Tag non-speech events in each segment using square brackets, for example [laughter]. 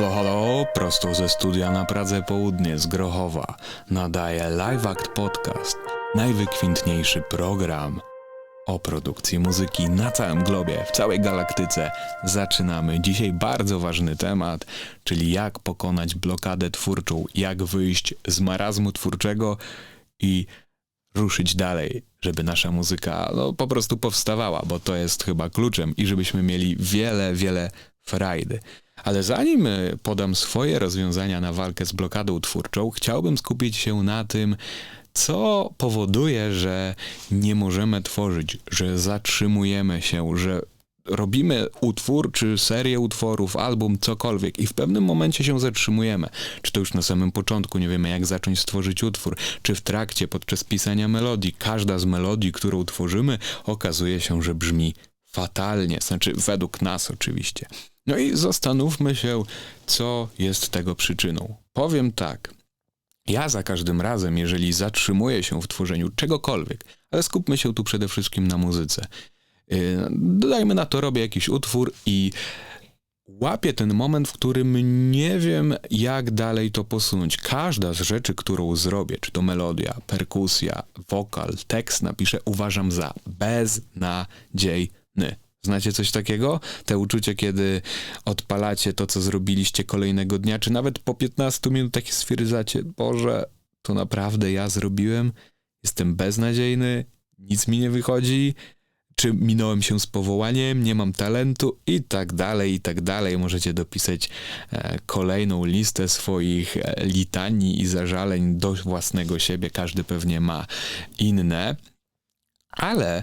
Halo, halo, prosto ze studia na Pradze Południe z Grochowa nadaje Live Act Podcast, najwykwintniejszy program o produkcji muzyki na całym globie, w całej galaktyce. Zaczynamy dzisiaj bardzo ważny temat, czyli jak pokonać blokadę twórczą, jak wyjść z marazmu twórczego i ruszyć dalej, żeby nasza muzyka no, po prostu powstawała, bo to jest chyba kluczem i żebyśmy mieli wiele, wiele frajdy. Ale zanim y, podam swoje rozwiązania na walkę z blokadą twórczą, chciałbym skupić się na tym, co powoduje, że nie możemy tworzyć, że zatrzymujemy się, że robimy utwór, czy serię utworów, album, cokolwiek i w pewnym momencie się zatrzymujemy. Czy to już na samym początku, nie wiemy jak zacząć stworzyć utwór, czy w trakcie, podczas pisania melodii. Każda z melodii, którą tworzymy, okazuje się, że brzmi fatalnie, znaczy według nas oczywiście. No i zastanówmy się, co jest tego przyczyną. Powiem tak. Ja za każdym razem, jeżeli zatrzymuję się w tworzeniu czegokolwiek, ale skupmy się tu przede wszystkim na muzyce. Yy, dodajmy na to, robię jakiś utwór i łapię ten moment, w którym nie wiem, jak dalej to posunąć. Każda z rzeczy, którą zrobię, czy to melodia, perkusja, wokal, tekst napiszę, uważam za beznadziejny. Znacie coś takiego? Te uczucie, kiedy odpalacie to, co zrobiliście kolejnego dnia, czy nawet po 15 minutach stwierdzacie, Boże, to naprawdę ja zrobiłem? Jestem beznadziejny, nic mi nie wychodzi, czy minąłem się z powołaniem, nie mam talentu i tak dalej, i tak dalej. Możecie dopisać e, kolejną listę swoich e, litanii i zażaleń do własnego siebie. Każdy pewnie ma inne, ale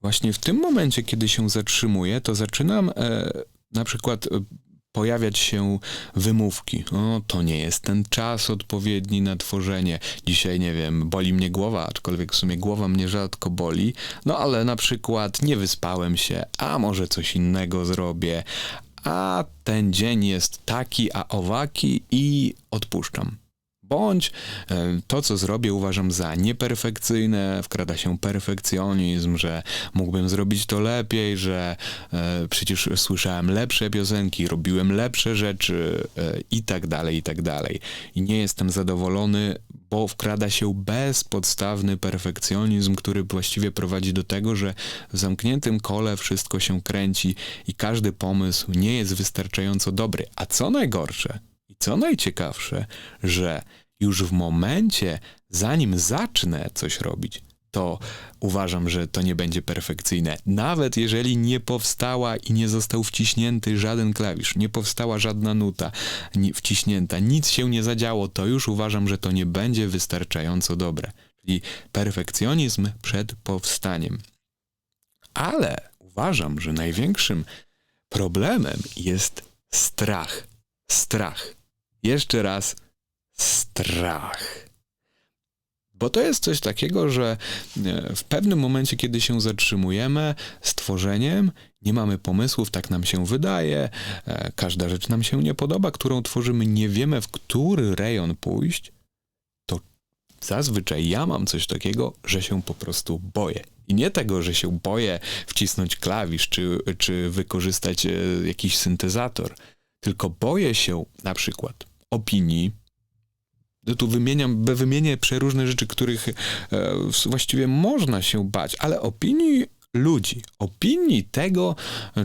właśnie w tym momencie, kiedy się zatrzymuję, to zaczynam e, na przykład e, pojawiać się wymówki. O, to nie jest ten czas odpowiedni na tworzenie. Dzisiaj, nie wiem, boli mnie głowa, aczkolwiek w sumie głowa mnie rzadko boli. No ale na przykład nie wyspałem się, a może coś innego zrobię, a ten dzień jest taki, a owaki i odpuszczam bądź e, to, co zrobię, uważam za nieperfekcyjne, wkrada się perfekcjonizm, że mógłbym zrobić to lepiej, że e, przecież słyszałem lepsze piosenki, robiłem lepsze rzeczy e, i tak dalej, i tak dalej. I nie jestem zadowolony, bo wkrada się bezpodstawny perfekcjonizm, który właściwie prowadzi do tego, że w zamkniętym kole wszystko się kręci i każdy pomysł nie jest wystarczająco dobry. A co najgorsze, co najciekawsze, że już w momencie, zanim zacznę coś robić, to uważam, że to nie będzie perfekcyjne. Nawet jeżeli nie powstała i nie został wciśnięty żaden klawisz, nie powstała żadna nuta wciśnięta, nic się nie zadziało, to już uważam, że to nie będzie wystarczająco dobre. Czyli perfekcjonizm przed powstaniem. Ale uważam, że największym problemem jest strach. Strach. Jeszcze raz strach. Bo to jest coś takiego, że e, w pewnym momencie, kiedy się zatrzymujemy z tworzeniem, nie mamy pomysłów, tak nam się wydaje, e, każda rzecz nam się nie podoba, którą tworzymy, nie wiemy, w który rejon pójść, to zazwyczaj ja mam coś takiego, że się po prostu boję. I nie tego, że się boję wcisnąć klawisz, czy, czy wykorzystać e, jakiś syntezator, tylko boję się na przykład opinii, tu wymieniam, wymienię przeróżne rzeczy, których e, właściwie można się bać, ale opinii ludzi, opinii tego,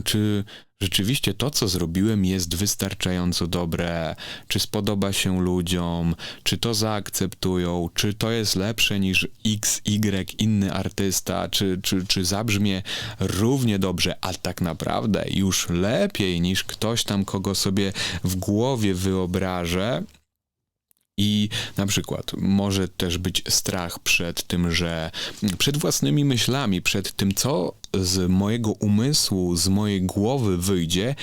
czy rzeczywiście to, co zrobiłem, jest wystarczająco dobre, czy spodoba się ludziom, czy to zaakceptują, czy to jest lepsze niż X, Y, inny artysta, czy, czy, czy zabrzmie równie dobrze, a tak naprawdę już lepiej niż ktoś tam, kogo sobie w głowie wyobrażę, i na przykład może też być strach przed tym, że przed własnymi myślami, przed tym, co z mojego umysłu, z mojej głowy wyjdzie,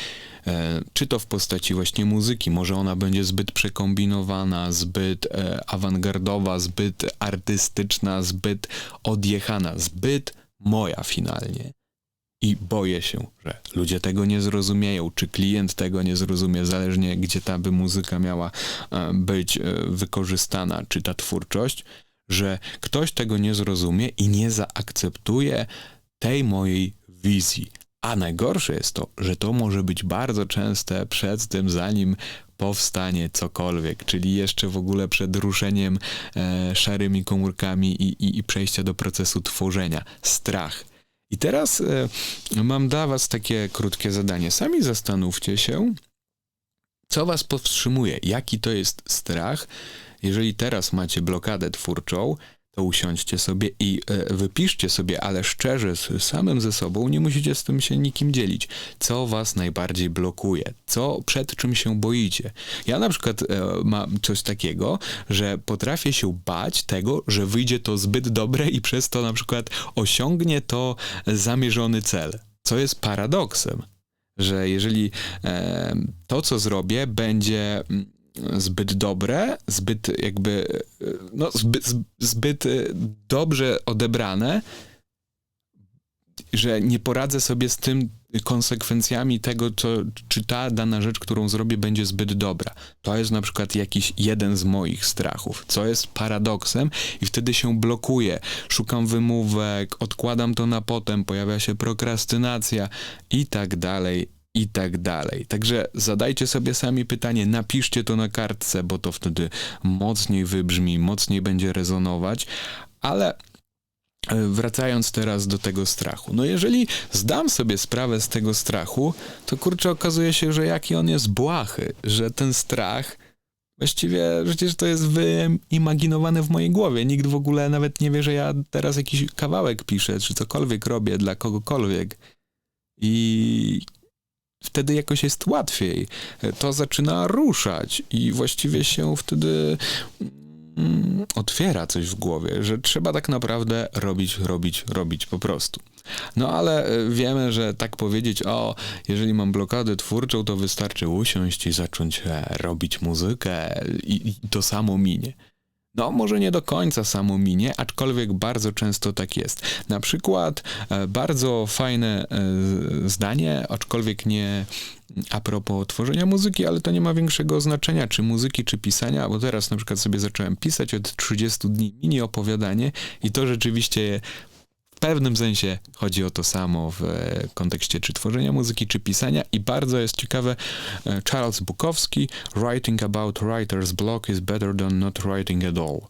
e, czy to w postaci właśnie muzyki, może ona będzie zbyt przekombinowana, zbyt e, awangardowa, zbyt artystyczna, zbyt odjechana, zbyt moja finalnie. I boję się, że ludzie tego nie zrozumieją, czy klient tego nie zrozumie, zależnie gdzie ta by muzyka miała e, być wykorzystana, czy ta twórczość, że ktoś tego nie zrozumie i nie zaakceptuje tej mojej wizji. A najgorsze jest to, że to może być bardzo częste przed tym, zanim powstanie cokolwiek, czyli jeszcze w ogóle przed ruszeniem e, szarymi komórkami i, i, i przejścia do procesu tworzenia. Strach. I teraz e, mam dla Was takie krótkie zadanie. Sami zastanówcie się, co Was powstrzymuje, jaki to jest strach. Jeżeli teraz macie blokadę twórczą, to usiądźcie sobie i e, wypiszcie sobie, ale szczerze z samym ze sobą, nie musicie z tym się nikim dzielić. Co was najbardziej blokuje? Co, przed czym się boicie? Ja na przykład e, mam coś takiego, że potrafię się bać tego, że wyjdzie to zbyt dobre i przez to na przykład osiągnie to zamierzony cel. Co jest paradoksem, że jeżeli e, to, co zrobię, będzie zbyt dobre, zbyt jakby, no, zbyt, zbyt dobrze odebrane, że nie poradzę sobie z tym konsekwencjami tego, co, czy ta dana rzecz, którą zrobię, będzie zbyt dobra. To jest na przykład jakiś jeden z moich strachów, co jest paradoksem i wtedy się blokuję. Szukam wymówek, odkładam to na potem, pojawia się prokrastynacja i tak dalej, i tak dalej. Także zadajcie sobie sami pytanie, napiszcie to na kartce, bo to wtedy mocniej wybrzmi, mocniej będzie rezonować, ale e, Wracając teraz do tego strachu. No jeżeli zdam sobie sprawę z tego strachu, to kurczę okazuje się, że jaki on jest błahy, że ten strach właściwie przecież to jest wyimaginowane w mojej głowie. Nikt w ogóle nawet nie wie, że ja teraz jakiś kawałek piszę, czy cokolwiek robię dla kogokolwiek. I wtedy jakoś jest łatwiej. To zaczyna ruszać i właściwie się wtedy mm, otwiera coś w głowie, że trzeba tak naprawdę robić, robić, robić po prostu. No ale e, wiemy, że tak powiedzieć, o, jeżeli mam blokadę twórczą, to wystarczy usiąść i zacząć e, robić muzykę i, i to samo minie. No, może nie do końca samo minie, aczkolwiek bardzo często tak jest. Na przykład e, bardzo fajne e, zdanie, aczkolwiek nie a propos tworzenia muzyki, ale to nie ma większego znaczenia, czy muzyki, czy pisania, bo teraz na przykład sobie zacząłem pisać od 30 dni mini opowiadanie i to rzeczywiście pewnym sensie chodzi o to samo w e, kontekście czy tworzenia muzyki, czy pisania i bardzo jest ciekawe e, Charles Bukowski Writing about writer's block is better than not writing at all.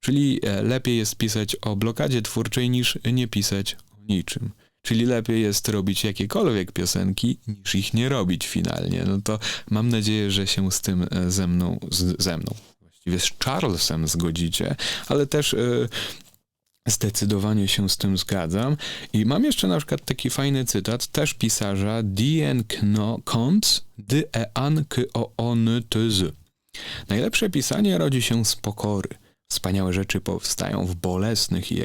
Czyli e, lepiej jest pisać o blokadzie twórczej niż nie pisać o niczym. Czyli lepiej jest robić jakiekolwiek piosenki, niż ich nie robić finalnie. No to mam nadzieję, że się z tym ze mną, z, ze mną, właściwie z Charlesem zgodzicie, ale też Zdecydowanie się z tym zgadzam. I mam jeszcze na przykład taki fajny cytat, też pisarza Dien Kont de Ean On z. Najlepsze pisanie rodzi się z pokory. Wspaniałe rzeczy powstają w bolesnych i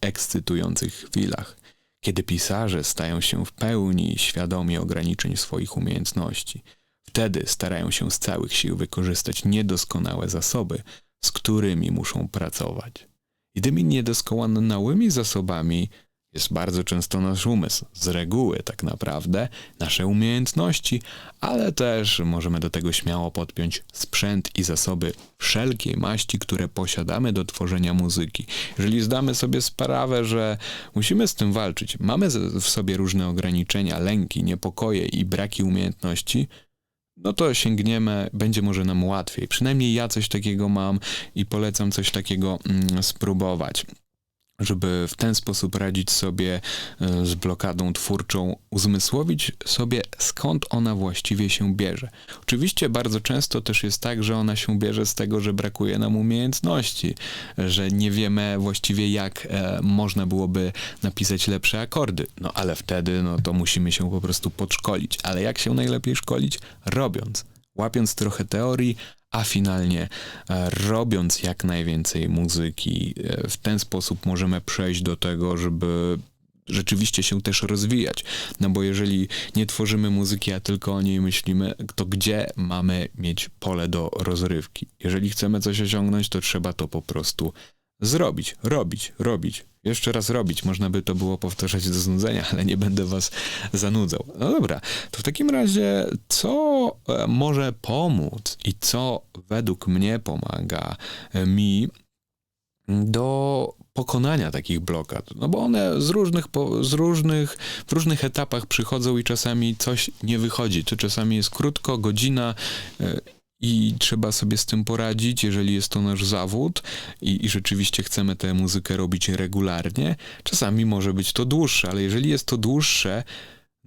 ekscytujących chwilach, kiedy pisarze stają się w pełni świadomi ograniczeń swoich umiejętności. Wtedy starają się z całych sił wykorzystać niedoskonałe zasoby, z którymi muszą pracować. I tymi niedoskonałymi zasobami jest bardzo często nasz umysł, z reguły tak naprawdę nasze umiejętności, ale też możemy do tego śmiało podpiąć sprzęt i zasoby wszelkiej maści, które posiadamy do tworzenia muzyki. Jeżeli zdamy sobie sprawę, że musimy z tym walczyć, mamy w sobie różne ograniczenia, lęki, niepokoje i braki umiejętności, no to sięgniemy, będzie może nam łatwiej. Przynajmniej ja coś takiego mam i polecam coś takiego mm, spróbować żeby w ten sposób radzić sobie e, z blokadą twórczą, uzmysłowić sobie skąd ona właściwie się bierze. Oczywiście bardzo często też jest tak, że ona się bierze z tego, że brakuje nam umiejętności, że nie wiemy właściwie jak e, można byłoby napisać lepsze akordy. No ale wtedy no to musimy się po prostu podszkolić. Ale jak się najlepiej szkolić? Robiąc łapiąc trochę teorii, a finalnie e, robiąc jak najwięcej muzyki. E, w ten sposób możemy przejść do tego, żeby rzeczywiście się też rozwijać. No bo jeżeli nie tworzymy muzyki, a tylko o niej myślimy, to gdzie mamy mieć pole do rozrywki? Jeżeli chcemy coś osiągnąć, to trzeba to po prostu zrobić, robić, robić. Jeszcze raz robić. Można by to było powtarzać do znudzenia, ale nie będę was zanudzał. No dobra, to w takim razie, co e, może pomóc i co według mnie pomaga e, mi do pokonania takich blokad. No bo one z różnych, z różnych, w różnych etapach przychodzą i czasami coś nie wychodzi. To czasami jest krótko, godzina e, i trzeba sobie z tym poradzić, jeżeli jest to nasz zawód i, i, rzeczywiście chcemy tę muzykę robić regularnie. Czasami może być to dłuższe, ale jeżeli jest to dłuższe,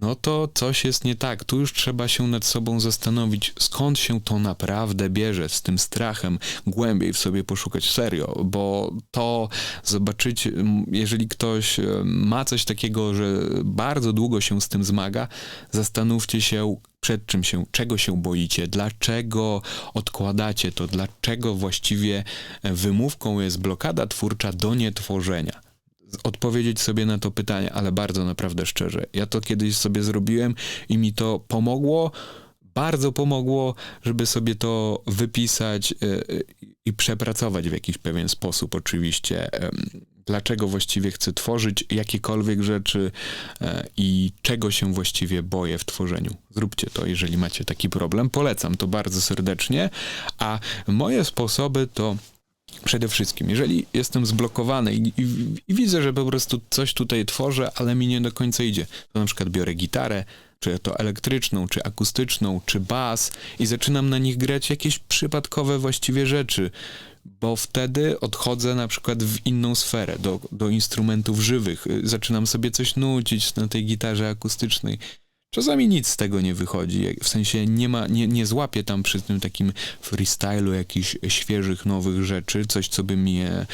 no to coś jest nie tak. Tu już trzeba się nad sobą zastanowić, skąd się to naprawdę bierze, z tym strachem głębiej w sobie poszukać serio, bo to zobaczyć, jeżeli ktoś e, ma coś takiego, że bardzo długo się z tym zmaga, zastanówcie się, przed czym się, czego się boicie, dlaczego odkładacie to, dlaczego właściwie wymówką jest blokada twórcza do nietworzenia odpowiedzieć sobie na to pytanie, ale bardzo naprawdę szczerze. Ja to kiedyś sobie zrobiłem i mi to pomogło, bardzo pomogło, żeby sobie to wypisać e, e, i przepracować w jakiś pewien sposób, oczywiście. Dlaczego właściwie chcę tworzyć jakiekolwiek rzeczy e, i czego się właściwie boję w tworzeniu. Zróbcie to, jeżeli macie taki problem. Polecam to bardzo serdecznie. A moje sposoby to Przede wszystkim, jeżeli jestem zblokowany i, i, i, widzę, że po prostu coś tutaj tworzę, ale mi nie do końca idzie, to na przykład biorę gitarę, czy to elektryczną, czy akustyczną, czy bas i zaczynam na nich grać jakieś przypadkowe właściwie rzeczy, bo wtedy odchodzę na przykład w inną sferę, do, do instrumentów żywych, zaczynam sobie coś nucić na tej gitarze akustycznej. Czasami nic z tego nie wychodzi, w sensie nie ma, nie, nie złapię tam przy tym takim freestylu jakichś świeżych, nowych rzeczy, coś, co by mnie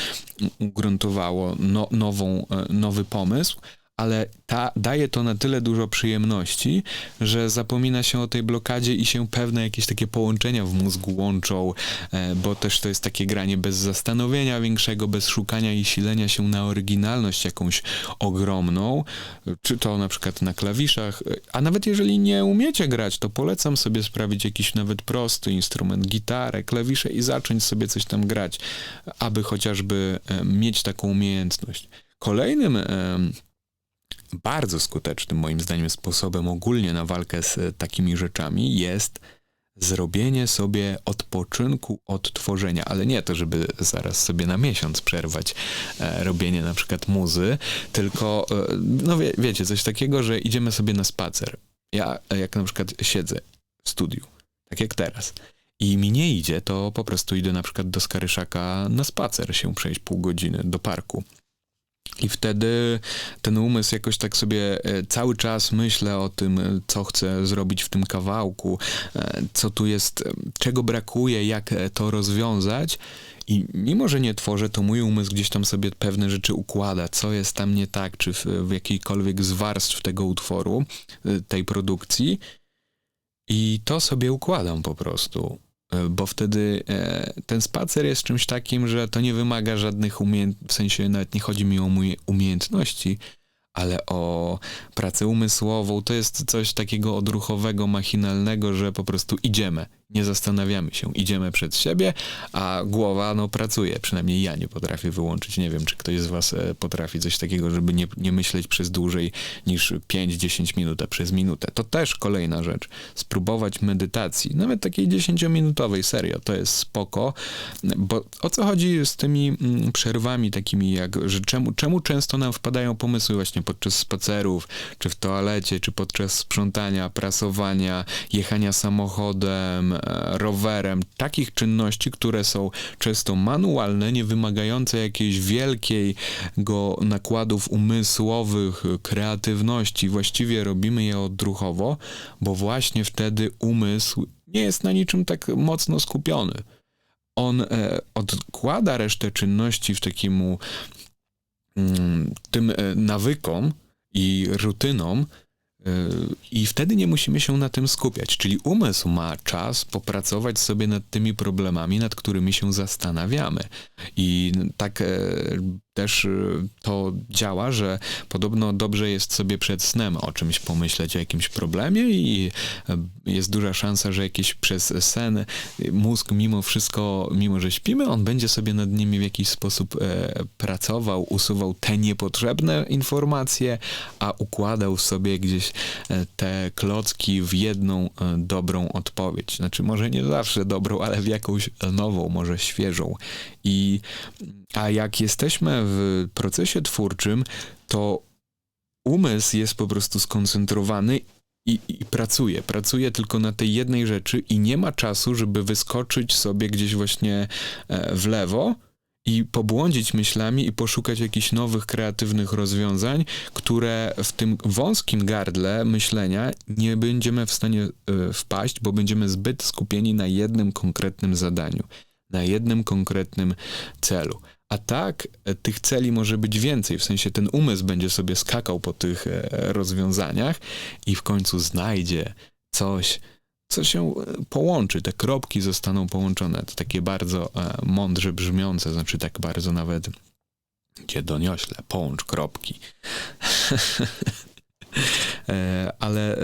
ugruntowało no, nową, e, nowy pomysł, ale ta, daje to na tyle dużo przyjemności, że zapomina się o tej blokadzie i się pewne jakieś takie połączenia w mózgu łączą, e, bo też to jest takie granie bez zastanowienia większego, bez szukania i silenia się na oryginalność jakąś ogromną, czy to na przykład na klawiszach, a nawet jeżeli nie umiecie grać, to polecam sobie sprawić jakiś nawet prosty instrument, gitarę, klawisze i zacząć sobie coś tam grać, aby chociażby e, mieć taką umiejętność. Kolejnym bardzo skutecznym moim zdaniem sposobem ogólnie na walkę z takimi rzeczami jest zrobienie sobie odpoczynku od tworzenia, ale nie to, żeby zaraz sobie na miesiąc przerwać e, robienie na przykład muzy, tylko e, no wie, wiecie, coś takiego, że idziemy sobie na spacer. Ja jak na przykład siedzę w studiu, tak jak teraz, i mi nie idzie, to po prostu idę na przykład do Skaryszaka na spacer się przejść pół godziny do parku. I wtedy ten umysł jakoś tak sobie e, cały czas myślę o tym, e, co chcę zrobić w tym kawałku, e, co tu jest, czego brakuje, jak to rozwiązać. I mimo, że nie tworzę, to mój umysł gdzieś tam sobie pewne rzeczy układa, co jest tam nie tak, czy w, w jakiejkolwiek z warstw tego utworu, tej produkcji. I to sobie układam po prostu. E, bo wtedy e, ten spacer jest czymś takim, że to nie wymaga żadnych umiejętności, w sensie nawet nie chodzi mi o umiejętności, ale o pracę umysłową. To jest coś takiego odruchowego, machinalnego, że po prostu idziemy nie zastanawiamy się, idziemy przed siebie, a głowa no pracuje, przynajmniej ja nie potrafię wyłączyć, nie wiem, czy ktoś z was e, potrafi coś takiego, żeby nie, nie myśleć przez dłużej niż 5-10 minut, a przez minutę. To też kolejna rzecz, spróbować medytacji, nawet takiej 10-minutowej, serio, to jest spoko, bo o co chodzi z tymi mm, przerwami takimi, jak, że czemu, czemu często nam wpadają pomysły właśnie podczas spacerów, czy w toalecie, czy podczas sprzątania, prasowania, jechania samochodem, E, rowerem, takich czynności, które są często manualne, nie wymagające jakiejś wielkiego nakładów umysłowych, kreatywności. Właściwie robimy je odruchowo, bo właśnie wtedy umysł nie jest na niczym tak mocno skupiony. On e, odkłada resztę czynności w takim mm, tym e, nawykom i rutynom, i wtedy nie musimy się na tym skupiać, czyli umysł ma czas popracować sobie nad tymi problemami, nad którymi się zastanawiamy. I tak e, też y, to działa, że podobno dobrze jest sobie przed snem o czymś pomyśleć, o jakimś problemie i y, jest duża szansa, że jakiś przez sen y, mózg mimo wszystko, mimo że śpimy, on będzie sobie nad nimi w jakiś sposób e, pracował, usuwał te niepotrzebne informacje, a układał sobie gdzieś e, te klocki w jedną e, dobrą odpowiedź. Znaczy może nie zawsze dobrą, ale w jakąś nową, może świeżą. I a jak jesteśmy w procesie twórczym, to umysł jest po prostu skoncentrowany i, i, pracuje. Pracuje tylko na tej jednej rzeczy i nie ma czasu, żeby wyskoczyć sobie gdzieś właśnie e, w lewo i pobłądzić myślami i poszukać jakichś nowych, kreatywnych rozwiązań, które w tym wąskim gardle myślenia nie będziemy w stanie e, wpaść, bo będziemy zbyt skupieni na jednym konkretnym zadaniu, na jednym konkretnym celu. A tak, e, tych celi może być więcej, w sensie ten umysł będzie sobie skakał po tych e, rozwiązaniach i w końcu znajdzie coś, co się e, połączy. Te kropki zostaną połączone. To takie bardzo mądrze brzmiące, znaczy tak bardzo nawet gdzie doniośle, połącz kropki. [laughs] Ale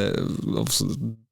no,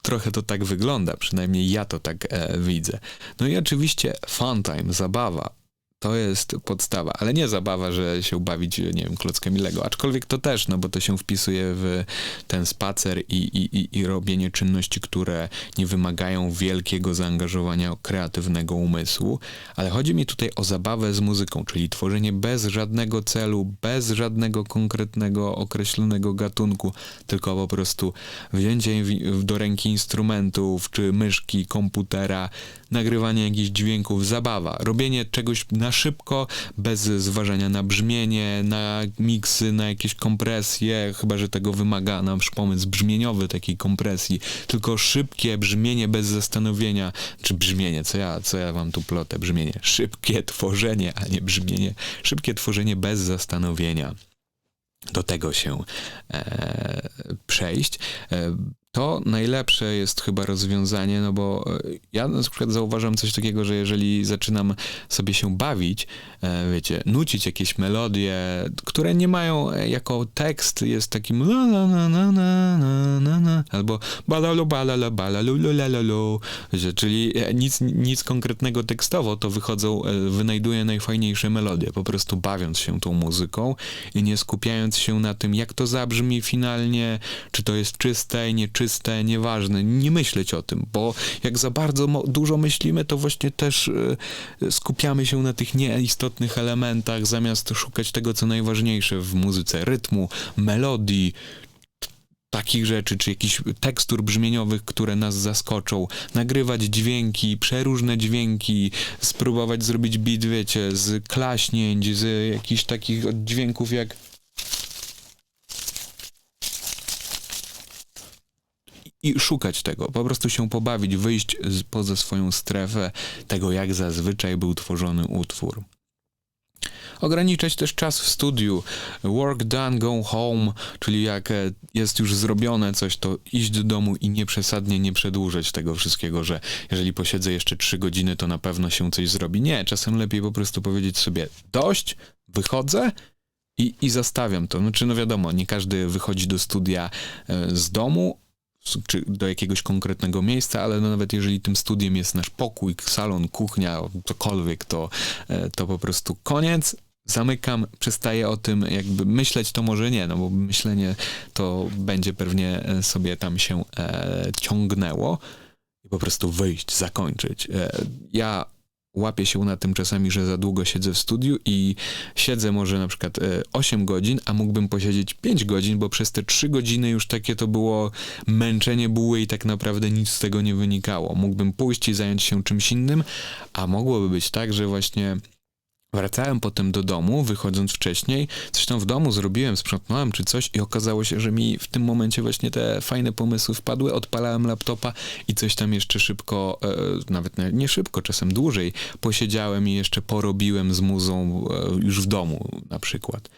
trochę to tak wygląda, przynajmniej ja to tak widzę. No i oczywiście fun time, zabawa to jest podstawa, ale nie zabawa, że się bawić, nie wiem, klockami Lego, aczkolwiek to też, no bo to się wpisuje w ten spacer i, i, i robienie czynności, które nie wymagają wielkiego zaangażowania kreatywnego umysłu, ale chodzi mi tutaj o zabawę z muzyką, czyli tworzenie bez żadnego celu, bez żadnego konkretnego, określonego gatunku, tylko po prostu wzięcie do ręki instrumentów, czy myszki, komputera, nagrywanie jakichś dźwięków, zabawa, robienie czegoś na szybko, bez zważania na brzmienie, na miksy, na jakieś kompresje, chyba że tego wymaga nasz pomysł brzmieniowy takiej kompresji, tylko szybkie brzmienie bez zastanowienia, czy brzmienie, co ja, co ja wam tu plotę, brzmienie, szybkie tworzenie, a nie brzmienie, szybkie tworzenie bez zastanowienia. Do tego się e, przejść. E, to najlepsze jest chyba rozwiązanie, no bo e, ja na przykład zauważam coś takiego, że jeżeli zaczynam sobie się bawić, e, wiecie, nucić jakieś melodie, które nie mają e, jako tekst, jest takim la la na na na na na na albo balalu balala balalu lalalu, czyli nic, nic konkretnego tekstowo, to wychodzą, wynajduję najfajniejsze melodie, po prostu bawiąc się tą muzyką i nie skupiając się na tym, jak to zabrzmi finalnie, czy to jest czyste, nieczyste, czyste, nieważne, nie myśleć o tym, bo jak za bardzo dużo myślimy, to właśnie też y, skupiamy się na tych nieistotnych elementach, zamiast szukać tego, co najważniejsze w muzyce, rytmu, melodii, takich rzeczy, czy jakichś tekstur brzmieniowych, które nas zaskoczą, nagrywać dźwięki, przeróżne dźwięki, spróbować zrobić beat, wiecie, z klaśnięć, z jakichś takich dźwięków jak i szukać tego, po prostu się pobawić, wyjść poza swoją strefę tego, jak zazwyczaj był tworzony utwór. Ograniczać też czas w studiu. Work done, go home, czyli jak e, jest już zrobione coś, to iść do domu i nie przesadnie nie przedłużać tego wszystkiego, że jeżeli posiedzę jeszcze trzy godziny, to na pewno się coś zrobi. Nie, czasem lepiej po prostu powiedzieć sobie dość, wychodzę i, i zastawiam to. Znaczy, no wiadomo, nie każdy wychodzi do studia e, z domu, czy do jakiegoś konkretnego miejsca, ale no nawet jeżeli tym studiem jest nasz pokój, salon, kuchnia, cokolwiek, to, e, to po prostu koniec. Zamykam, przestaję o tym jakby myśleć, to może nie, no bo myślenie to będzie pewnie e, sobie tam się e, ciągnęło i po prostu wyjść, zakończyć. E, ja łapię się na tym czasami, że za długo siedzę w studiu i siedzę może na przykład 8 e, godzin, a mógłbym posiedzieć 5 godzin, bo przez te 3 godziny już takie to było męczenie buły i tak naprawdę nic z tego nie wynikało. Mógłbym pójść i zająć się czymś innym, a mogłoby być tak, że właśnie Wracałem potem do domu, wychodząc wcześniej, coś tam w domu zrobiłem, sprzątnąłem czy coś i okazało się, że mi w tym momencie właśnie te fajne pomysły wpadły, odpalałem laptopa i coś tam jeszcze szybko, e, nawet nie szybko, czasem dłużej, posiedziałem i jeszcze porobiłem z muzą e, już w domu na przykład.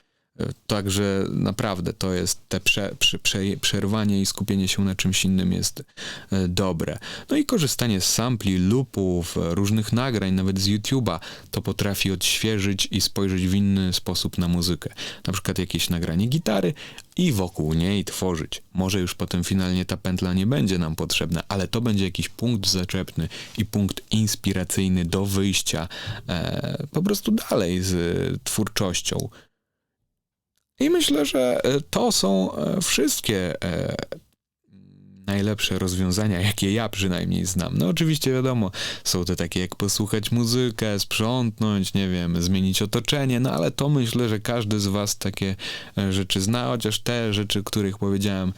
Także naprawdę to jest te prze, prze, prze, przerwanie i skupienie się na czymś innym jest e, dobre. No i korzystanie z sampli, loopów, e, różnych nagrań, nawet z YouTube'a, to potrafi odświeżyć i spojrzeć w inny sposób na muzykę. Na przykład jakieś nagranie gitary i wokół niej tworzyć. Może już potem finalnie ta pętla nie będzie nam potrzebna, ale to będzie jakiś punkt zaczepny i punkt inspiracyjny do wyjścia e, po prostu dalej z twórczością. I myślę, że e, to są e, wszystkie e, najlepsze rozwiązania, jakie ja przynajmniej znam. No oczywiście wiadomo, są te takie jak posłuchać muzykę, sprzątnąć, nie wiem, zmienić otoczenie, no ale to myślę, że każdy z was takie rzeczy zna, chociaż te rzeczy, których powiedziałem,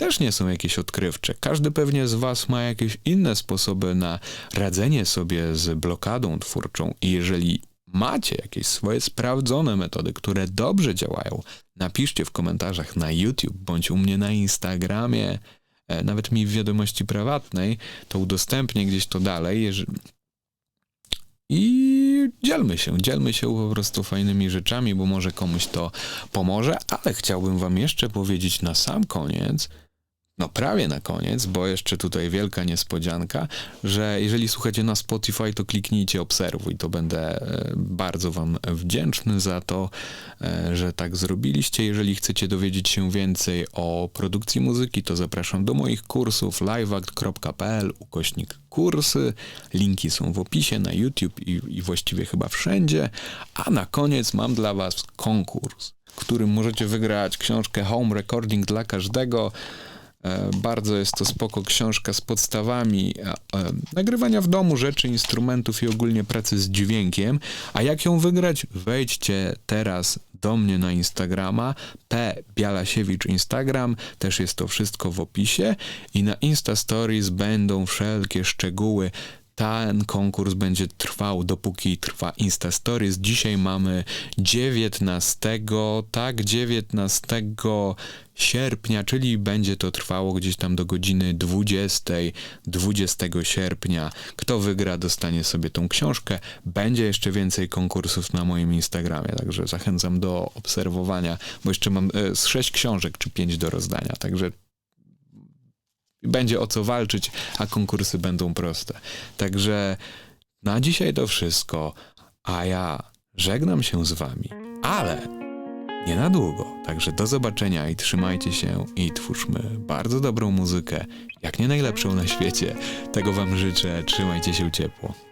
też nie są jakieś odkrywcze. Każdy pewnie z Was ma jakieś inne sposoby na radzenie sobie z blokadą twórczą, i jeżeli macie jakieś swoje sprawdzone metody, które dobrze działają, napiszcie w komentarzach na YouTube bądź u mnie na Instagramie, e, nawet mi w wiadomości prywatnej, to udostępnię gdzieś to dalej. I dzielmy się, dzielmy się po prostu fajnymi rzeczami, bo może komuś to pomoże, ale chciałbym Wam jeszcze powiedzieć na sam koniec, no prawie na koniec, bo jeszcze tutaj wielka niespodzianka, że jeżeli słuchacie na Spotify, to kliknijcie obserwuj, to będę e, bardzo wam wdzięczny za to, e, że tak zrobiliście. Jeżeli chcecie dowiedzieć się więcej o produkcji muzyki, to zapraszam do moich kursów liveact.pl ukośnik kursy. Linki są w opisie na YouTube i, i właściwie chyba wszędzie. A na koniec mam dla was konkurs, w którym możecie wygrać książkę Home Recording dla każdego. E, bardzo jest to spoko książka z podstawami e, nagrywania w domu rzeczy, instrumentów i ogólnie pracy z dźwiękiem. A jak ją wygrać? Wejdźcie teraz do mnie na Instagrama, P. Bialasiewicz Instagram, też jest to wszystko w opisie i na Insta Stories będą wszelkie szczegóły ten konkurs będzie trwał dopóki trwa Insta Stories. Dzisiaj mamy 19, tak, 19 sierpnia, czyli będzie to trwało gdzieś tam do godziny 20, 20 sierpnia. Kto wygra, dostanie sobie tą książkę. Będzie jeszcze więcej konkursów na moim Instagramie, także zachęcam do obserwowania, bo jeszcze mam e, z 6 książek czy 5 do rozdania, także będzie o co walczyć, a konkursy będą proste. Także na dzisiaj to wszystko, a ja żegnam się z wami, ale nie na długo. Także do zobaczenia i trzymajcie się i twórzmy bardzo dobrą muzykę, jak nie najlepszą na świecie. Tego wam życzę, trzymajcie się ciepło.